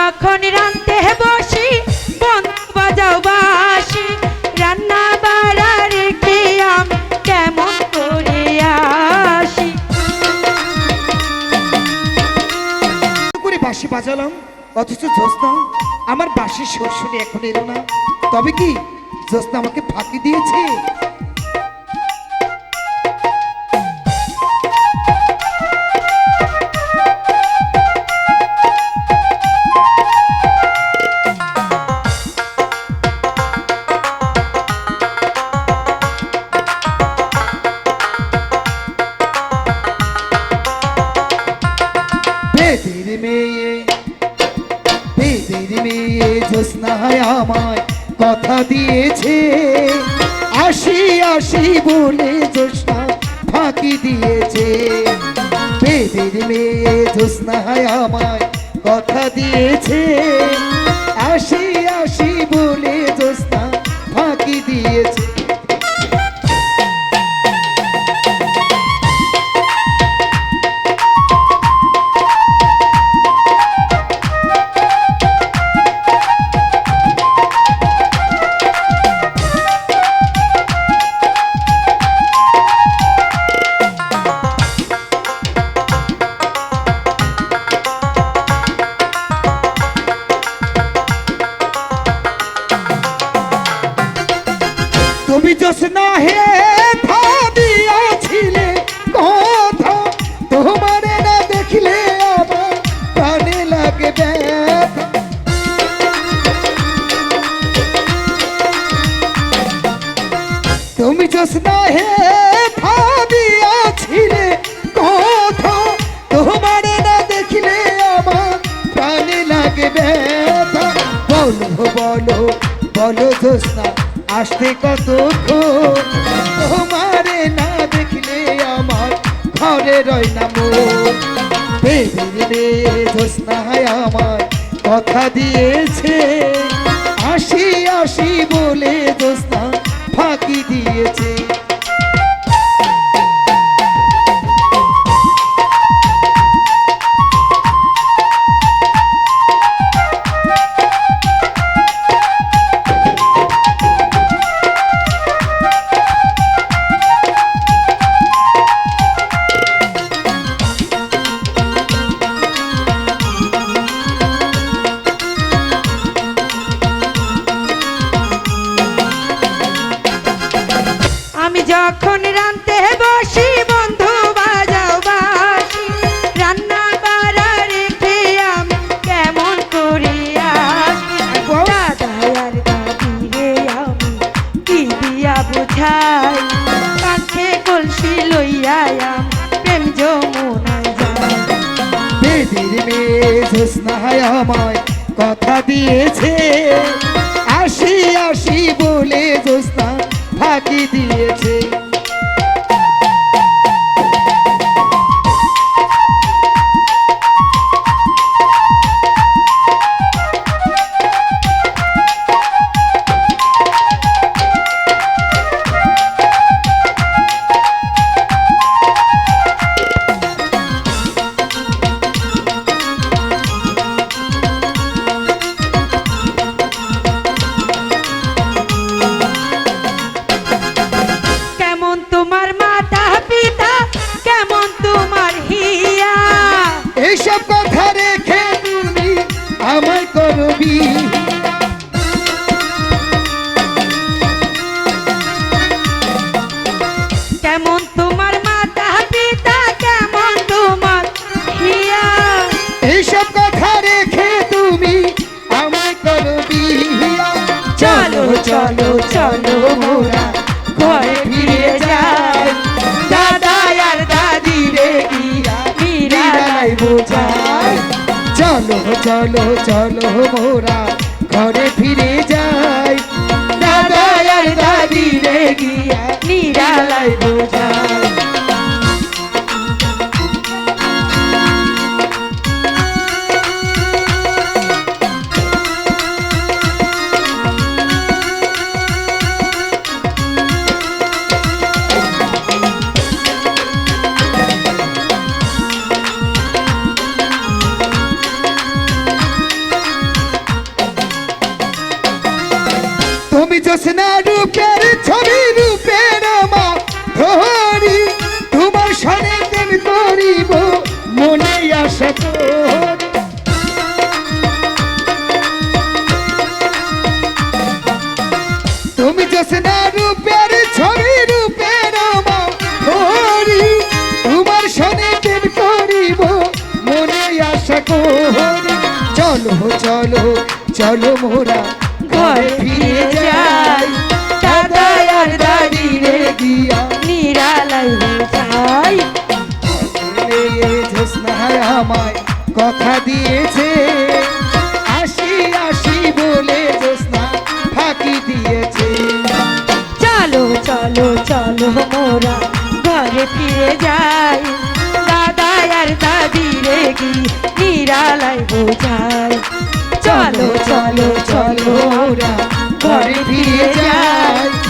যখন রানতে বসি, বন্ধু বাজাও বাসি। রান্না বাড়া রেখে আমি কেমন করে আসি? করে বাঁশি বাজালাম, অথচ জ্যোৎস্না আমার বাঁশির সুর শুনে এখন এলো না। তবে কি জ্যোৎস্না আমাকে ফাঁকি দিয়েছে? বেদের মেয়ে বেদের মেয়ে জ্যোৎস্নায় আমায় কথা দিয়েছে। আসি আসি বলে জ্যোৎস্না ফাঁকি দিয়েছে। বেদের মেয়ে জ্যোৎস্নায় আমায় কথা দিয়েছে। আসি জোসনা হে ভাবিয়াছিলে কথা। তোমারে না দেখলে আমার প্রাণে লাগে তুমি জোসনা হে ভাবিয়াছিলে কথা। তোমারে না দেখলে আমার প্রাণে লাগে ব্যথা। বলো বলো বলো জোসনা আসতে কত তোমারে না দেখলে আমার ঘরে রয় না আমার কথা দিয়েছে। আসি আসি বলে জোসনা ফাঁকি দিয়েছে। বেদির মেয়ে কথা দিয়েছে। আসি আসি বলে জোসনা ফাঁকি দিয়েছে। বোঝাই চলো চলো চলো মোরা ঘরে ফিরে যাই। দাদা আর দাদি রে গিয়া নিরালাই বোঝাই জোসনা রূপের ছবি রূপের মা ধরি তোমার সনে দেব করিব, মনে তোর তুমি জোসনা রূপের ছবি রূপের মা ধরি তোমার সনে দেব করিব, মনে আশা করি। চলো চলো চলো মোরা ঘরে ফিরে যাই। দাদা আর দাদি রে গিয়া নিরালাই যাই। আমায় কথা দিয়েছে। আসি আসি বলে জোসনা ফাঁকি দিয়েছে। চলো চলো চলো মোরা ঘরে ফিরে যাই। দাদা আর দাদি রে কি নিরালাই বোঝাই চলো চলো চলো মোরা ঘরে ফিরে যাই